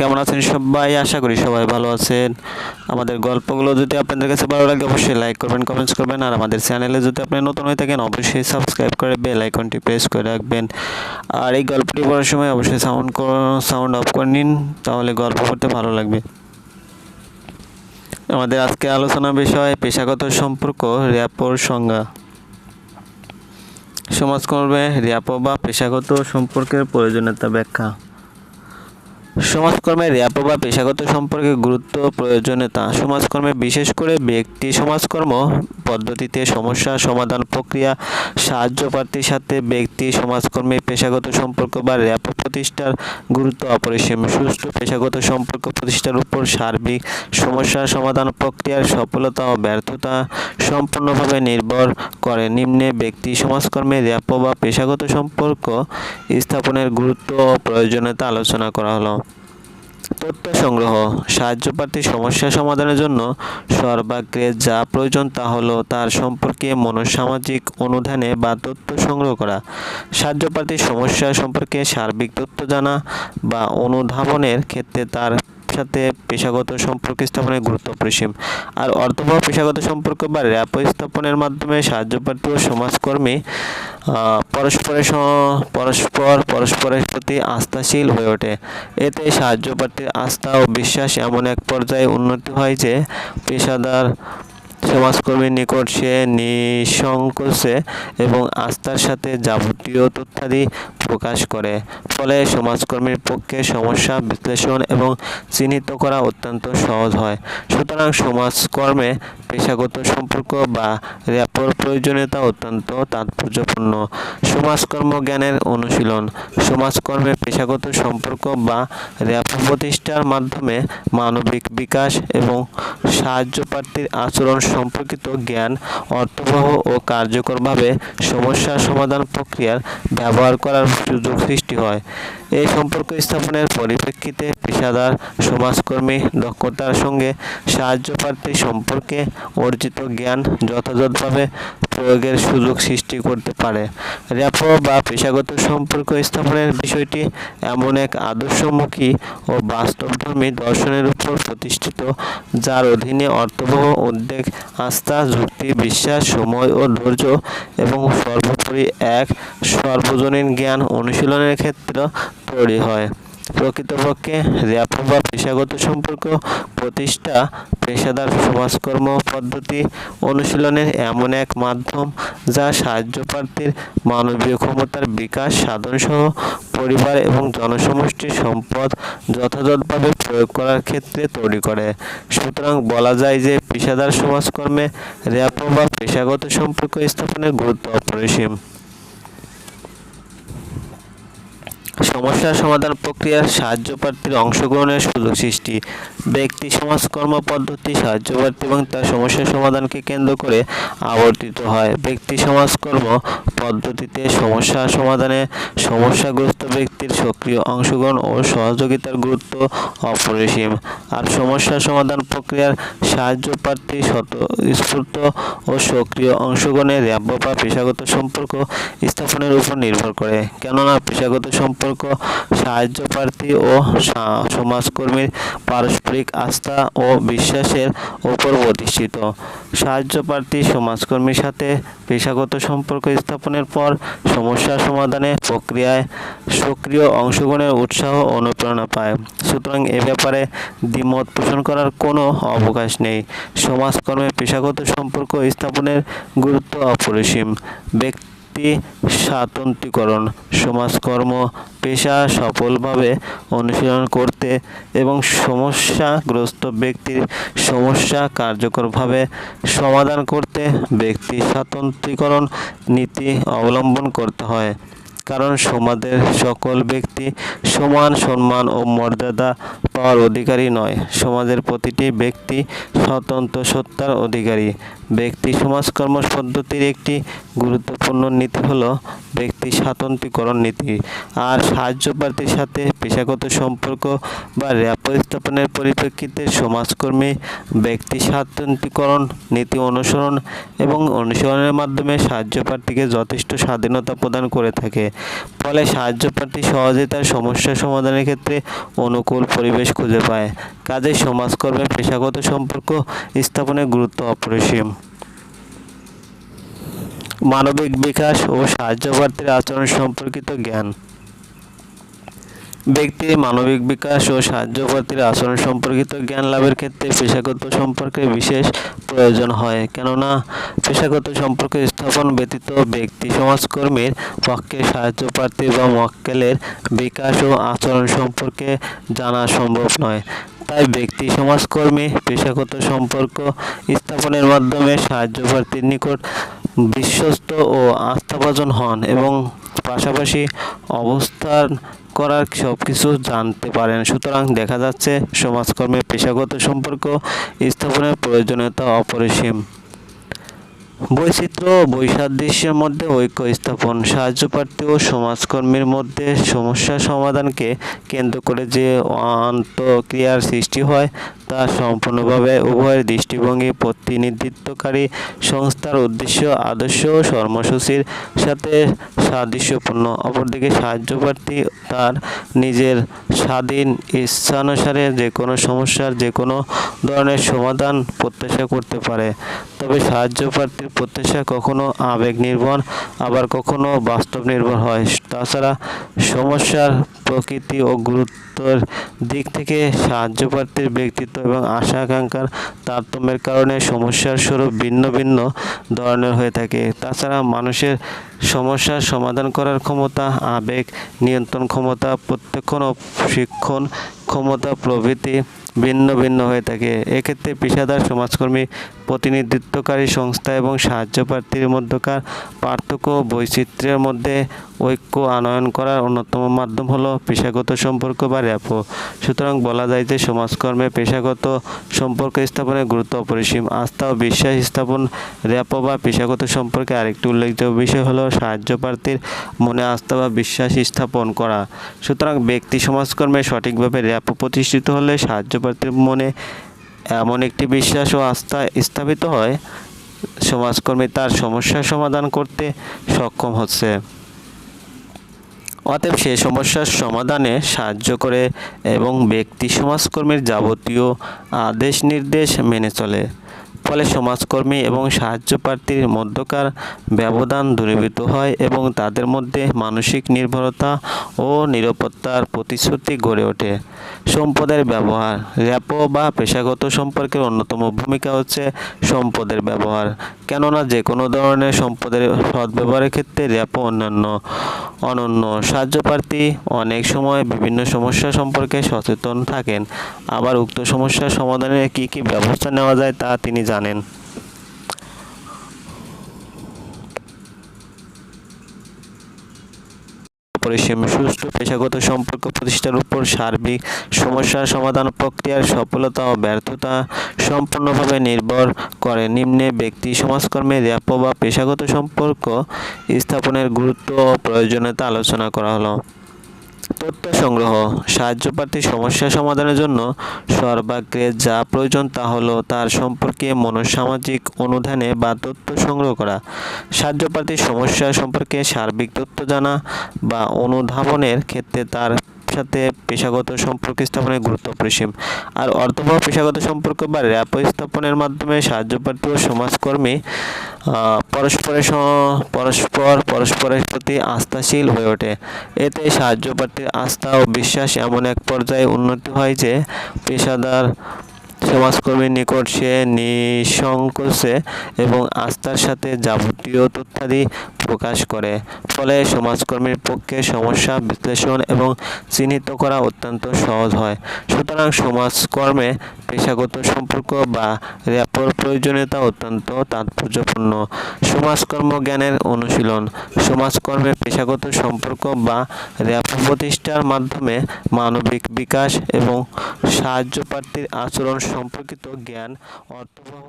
কেমন আছেন সবাই? আশা করি সবাই ভালো আছেন। আমাদের গল্পগুলো যদি আপনাদের কাছে ভালো লাগে, অবশ্যই লাইক করবেন কমেন্টস করবেন। আর আমাদের চ্যানেলে যদি আপনি নতুন হয়ে থাকেন, অবশ্যই সাবস্ক্রাইব করে বেল আইকনটি প্রেস করে রাখবেন। আর এই গল্পটি পড়ার সময় অবশ্যই সাউন্ড সাউন্ড অফ করে নিন, তাহলে গল্প পড়তে ভালো লাগবে। আমাদের আজকে আলোচনা বিষয় পেশাগত সম্পর্ক, র্যাপোর সংজ্ঞা। সমাজকর্মে র্যাপো বা পেশাগত সম্পর্কের প্রয়োজনীয়তা ব্যাখ্যা। সমাজকর্মে র্যাপ বা পেশাগত সম্পর্কে গুরুত্ব প্রয়োজনে প্রয়োজনীয়তা। সমাজকর্মে বিশেষ করে ব্যক্তি সমাজকর্ম পদ্ধতিতে সমস্যা সমাধান প্রক্রিয়া, সাহায্য প্রার্থীর সাথে ব্যক্তি সমাজকর্মী পেশাগত সম্পর্ক বা র্যাপো প্রতিষ্ঠার গুরুত্ব অপরিসীম। সুষ্ঠু, পেশাগত সম্পর্ক, প্রতিষ্ঠার উপর সার্বিক সমস্যা সমাধান প্রক্রিয়ার সফলতা ও ব্যর্থতা সম্পূর্ণভাবে নির্ভর করে। নিম্নে ব্যক্তি, সমাজকর্মে র্যাপ বা পেশাগত সম্পর্ক স্থাপনের গুরুত্ব ও প্রয়োজনীয়তা আলোচনা করা হলো। তথ্য সংগ্রহ, সাহায্য প্রার্থী সমস্যা সমাধানের জন্য সর্বাগ্রে যা প্রয়োজন তা হলো তার সম্পর্কে মনোসামাজিক অনুধানে বা তথ্য সংগ্রহ করা। সাহায্য প্রার্থীর সমস্যা সম্পর্কে সার্বিক তথ্য জানা বা অনুধাবনের ক্ষেত্রে তার সাথে পেশাগত সম্পর্ক স্থাপনের গুরুত্ব অপরিসীম। আর অর্থবহ পেশাগত সম্পর্ক বা র্যাপ স্থাপনের মাধ্যমে সাহায্য প্রার্থী ও সমাজকর্মী পরস্পরের পরস্পর, পরস্পরের প্রতি আস্থাশীল হয়ে ওঠে। এতে সাহায্য প্রার্থীর আস্থা ও বিশ্বাস এমন এক পর্যায়ে উন্নতি হয় যে, পেশাদার সমাজকর্মীর নিকট সে নিঃসংকোচে এবং আস্থার সাথে যাবতীয় তথ্যাদি প্রকাশ করে। ফলে সমাজকর্মীর পক্ষে সমস্যা বিশ্লেষণ এবং চিহ্নিত করা অত্যন্ত সহজ হয়। সুতরাং সমাজকর্মে পেশাগত সম্পর্ক বা র্যাপোর প্রয়োজনীয়তা অত্যন্ত তাৎপর্যপূর্ণ। সমাজকর্ম জ্ঞানের অনুশীলন। সমাজকর্মে পেশাগত সম্পর্ক বা র্যাপ প্রতিষ্ঠার মাধ্যমে মানবিক বিকাশ এবং সাহায্য প্রার্থীর আচরণ সম্পর্কিত জ্ঞান অর্থবহ ও কার্যকরভাবে সমস্যা সমাধান প্রক্রিয়ার ব্যবহার করার সুযোগ সৃষ্টি হয়। এই সম্পর্ক স্থাপনের পরিপ্রেক্ষিতে পেশাদার, সমাজকর্মী, দক্ষতার সঙ্গে সাহায্য প্রার্থী সম্পর্কে অর্জিত জ্ঞান যথাযথভাবে প্রয়োগের সুযোগ সৃষ্টি করতে পারে। র্যাপো বা পেশাগত সম্পর্ক স্থাপনের বিষয়টি এমন এক আদর্শমুখী ও বাস্তবধর্মী দর্শনের উপর প্রতিষ্ঠিত, যার অধীনে অর্থবহ উদ্বেগ, আস্থা, যুক্তি, বিশ্বাস, সময় ও ধৈর্য এবং সর্বোপরি এক সর্বজনীন জ্ঞান অনুশীলনের ক্ষেত্র তৈরি হয়। প্রকৃতপক্ষে র্যাপো বা পেশাগত সম্পর্ক প্রতিষ্ঠা পেশাদার সমাজকর্ম পদ্ধতি অনুশীলনের এমন এক মাধ্যম যা সাহায্য প্রার্থীর মানবীয় ক্ষমতার বিকাশ সাধনসহ পরিবার এবং জনসমষ্টির সম্পদ যথাযথভাবে প্রয়োগ করার ক্ষেত্রে তৈরি করে। সুতরাং বলা যায় যে পেশাদার সমাজকর্মে র্যাপো বা পেশাগত সম্পর্ক স্থাপনের গুরুত্ব অপরিসীম। সমস্যা সমাধান প্রক্রিয়ার সাহায্য প্রার্থীর অংশগ্রহণের সুযোগ সৃষ্টি। ব্যক্তি সমাজকর্ম পদ্ধতি, সাহায্য প্রার্থী এবং তার সমস্যা সমাধানকে কেন্দ্র করে আবর্তিত হয়। ব্যক্তি সমাজকর্ম পদ্ধতিতে সমস্যা সমাধানে সমস্যাগ্রস্ত ব্যক্তির সক্রিয় অংশগ্রহণ ও সহযোগিতার গুরুত্ব অপরিসীম। আর সমস্যা সমাধান প্রক্রিয়ার সাহায্য প্রার্থী স্বতঃস্ফূর্ত ও সক্রিয় অংশগ্রহণে র্যাব বা পেশাগত সম্পর্ক স্থাপনের উপর নির্ভর করে। কেননা, পেশাগত সম্পর্ক, সাহায্য প্রার্থী ও সমাজকর্মীর পারস্পরিক আস্থা ও বিশ্বাসের উপর প্রতিষ্ঠিত। সাহায্য প্রার্থী, সমাজকর্মীর সাথে পেশাগত সম্পর্ক স্থাপনের পর সমস্যা সমাধানে প্রক্রিয়ায় সক্রিয় অংশগ্রহণের উৎসাহ অনুপ্রেরণা পায়। সুতরাং এ ব্যাপারে দ্বিমত পোষণ করার কোনো অবকাশ নেই। সমাজকর্মে পেশাগত সম্পর্ক স্থাপনের গুরুত্ব অপরিসীম। ব্যক্তি স্বাতন্ত্রীকরণ, সমাজকর্ম, পেশা সফলভাবে অনুশীলন করতে এবং সমস্যাগ্রস্ত ব্যক্তির সমস্যা কার্যকরভাবে সমাধান করতে ব্যক্তি স্বাতন্ত্রীকরণ নীতি অবলম্বন করতে হয়। কারণ সমাজের সকল ব্যক্তি সমান সম্মান ও মর্যাদা পাওয়ার অধিকারী নয়। সমাজের প্রতিটি ব্যক্তি স্বতন্ত্র সত্তার অধিকারী। ব্যক্তি সমাজকর্ম পদ্ধতির একটি গুরুত্বপূর্ণ নীতি হলো ব্যক্তি স্বাতন্ত্রীকরণ নীতি। আর সাহায্য প্রার্থীর সাথে পেশাগত সম্পর্ক বা র্যাপ স্থাপনের পরিপ্রেক্ষিতে সমাজকর্মী ব্যক্তি স্বাতন্ত্রীকরণ নীতি অনুসরণ এবং অনুসরণের মাধ্যমে সাহায্য প্রার্থীকে যথেষ্ট স্বাধীনতা প্রদান করে থাকে। ফলে সাহায্য প্রার্থী সহজে তার সমস্যা সমাধানের ক্ষেত্রে অনুকূল পরিবেশ পরিবেশ খুঁজে পায়। কাজে সমাজকর্মে পেশাগত সম্পর্ক স্থাপনের গুরুত্ব অপরিসীম। মানবিক বিকাশ ও সাহায্যপ্রার্থীর আচরণ সম্পর্কিত জ্ঞান। ব্যক্তির মানবিক বিকাশ ও সাহায্যপ্রার্থীর আচরণ সম্পর্কিত জ্ঞান লাভের ক্ষেত্রে পেশাগত সম্পর্কে বিশেষ প্রয়োজন হয়। কেননা, পেশাগত সম্পর্ক স্থাপন ব্যতীত ব্যক্তি, সমাজকর্মীর পক্ষে সাহায্যপ্রার্থী বা মক্কেলের বিকাশ ও আচরণ সম্পর্কে জানা সম্ভব নয়। তাই ব্যক্তি, সমাজকর্মী, পেশাগত সম্পর্ক স্থাপনের মাধ্যমে সাহায্যপ্রার্থীর নিকট বিশ্বস্ত ও আস্থাভাজন হন এবং পাশাপাশি অবস্থান করার সব কিছু জানতে পারেন। সুতরাং দেখা যাচ্ছে সমাজকর্মে পেশাগত সম্পর্ক, স্থাপনের প্রয়োজনীয়তা অপরিসীম। বৈচিত্র্য বৈসাদৃশ্যের মধ্যে ঐক্য স্থাপন সাহায্যপ্রার্থী ও সমাজকর্মীর মধ্যে সমস্যা সমাধানকে কেন্দ্র করে যে আন্তঃক্রিয়ার সৃষ্টি হয় তা সম্পূর্ণভাবে উভয়ের দৃষ্টিভঙ্গি প্রতিনিধিত্বকারী সংস্থার উদ্দেশ্য, আদর্শ ও কর্মসূচির সাথে সাদৃশ্যপূর্ণ। অপরদিকে সাহায্যপ্রার্থী তার নিজের স্বাধীন ইচ্ছানুসারে যে কোনো সমস্যার যে কোনো ধরনের সমাধান প্রত্যাশা করতে পারে। তবে সাহায্যপ্রার্থীর প্রত্যাশা কখনো আবেগ নির্ভর আবার কখনো বাস্তব নির্ভর হয়। তাছাড়া সমস্যার প্রকৃতি ও গুরুত্বের দিক থেকে সাহায্যপ্রার্থীর ব্যক্তিত্ব এবং আশা আকাঙ্ক্ষার তারতম্যের কারণে সমস্যার স্বরূপ ভিন্ন ভিন্ন ধরনের হয়ে থাকে। তাছাড়া মানুষের সমস্যার সমাধান করার ক্ষমতা, আবেগ, নিয়ন্ত্রণ ক্ষমতা প্রত্যক্ষণ শিক্ষণ ক্ষমতা প্রভৃতি ভিন্ন ভিন্ন হয়ে থাকে। এক্ষেত্রে পেশাদার সমাজকর্মী প্রতিনিধিত্বকারী সংস্থা এবং সাহায্যপ্রার্থীর মধ্যকার পার্থক্য ও বৈচিত্র্যের মধ্যে ঐক্য আনয়ন করার অন্যতম মাধ্যম হলো পেশাগত সম্পর্ক বা র্যাপো। সুতরাং বলা যায় যে সমাজকর্মে পেশাগত সম্পর্ক স্থাপনের গুরুত্ব অপরিসীম। আস্থা ও বিশ্বাস স্থাপন, র্যাপো বা পেশাগত সম্পর্কে আরেকটি উল্লেখযোগ্য বিষয় হলো সাহায্যপ্রার্থীর মনে আস্থা বা বিশ্বাস স্থাপন করা। সুতরাং ব্যক্তি সমাজকর্মে সঠিকভাবে র্যাপো প্রতিষ্ঠিত হলে সাহায্যপ্রার্থীর মনে এমন একটি বিশ্বাস ও আস্থা স্থাপিত হয়, সমাজকর্মী তার সমস্যা সমাধান করতে সক্ষম হচ্ছে। অতএব সে সমস্যার সমাধানে সাহায্য করে এবং ব্যক্তি সমাজকর্মীর যাবতীয় আদেশ নির্দেশ মেনে চলে। ফলে সমাজকর্মী এবং সাহায্যপ্রার্থীর মধ্যকার ব্যবধান দূরীভূত হয় এবং তাদের মধ্যে মানসিক নির্ভরতা ও নিরাপত্তার প্রতিশ্রুতি গড়ে ওঠে। সম্পদের ব্যবহার। র্যাপো বা পেশাগত সম্পর্কের অন্যতম ভূমিকা হচ্ছে সম্পদের ব্যবহার। কেননা যে কোনো ধরনের সম্পদের সদ্ব্যবহারের ক্ষেত্রে র্যাপো অন্যান্য, অনন্য। সাহায্যপ্রার্থী অনেক সময় বিভিন্ন সমস্যা সম্পর্কে সচেতন থাকেন। আবার উক্ত সমস্যার সমাধানে কী কী ব্যবস্থা নেওয়া যায় তা তিনি জানেন। সুষ্ঠু পেশাগত সম্পর্ক প্রতিষ্ঠার উপর সার্বিক সমস্যার সমাধান প্রক্রিয়ার সফলতা ও ব্যর্থতা সম্পূর্ণভাবে নির্ভর করে। নিম্নে ব্যক্তি, সমাজকর্মে র্যাপো বা পেশাগত সম্পর্ক স্থাপনের গুরুত্ব ও প্রয়োজনীয়তা আলোচনা করা হলো। তথ্য সংগ্রহ, সাহায্য প্রার্থীর সমস্যা সমাধানের জন্য সর্বাগ্রে যা প্রয়োজন তা হলো তার সম্পর্কে মনসামাজিক অনুধানে বা তথ্য সংগ্রহ করা, সাহায্য প্রার্থীর সমস্যা সম্পর্কে সার্বিক তথ্য জানা বা অনুধাবনের ক্ষেত্রে তার সাথে পেশাগত সম্পর্ক স্থাপনের গুরুত্ব অপরিসীম। আর অর্থবহ পেশাগত সম্পর্ক বা র্যাপ স্থাপনের মাধ্যমে সাহায্যপ্রার্থী ও সমাজকর্মী পরস্পরের পরস্পর, পরস্পরের প্রতি আস্থাশীল হয়ে ওঠে। এতে সাহায্যপ্রার্থীর আস্থা ও বিশ্বাস এমন এক পর্যায়ে উন্নতি হয় যে, পেশাদার সমাজকর্মীর নিকট সে নিঃসংকোচে এবং আস্থার সাথে যাবতীয় তথ্যাদি প্রকাশ করে। ফলে সমাজকর্মীর পক্ষে সমস্যা বিশ্লেষণ এবং চিহ্নিত করা অত্যন্ত সহজ হয়। সুতরাং সমাজকর্মে পেশাগত সম্পর্ক বা র্যাপোর প্রয়োজনীয়তা অত্যন্ত তাৎপর্যপূর্ণ। সমাজকর্ম জ্ঞানের অনুশীলন, সমাজকর্মে পেশাগত সম্পর্ক বা র্যাপো প্রতিষ্ঠার মাধ্যমে মানবিক বিকাশ এবং সাহায্যপ্রার্থীর আচরণ সম্পর্কিত জ্ঞান, অর্থবহ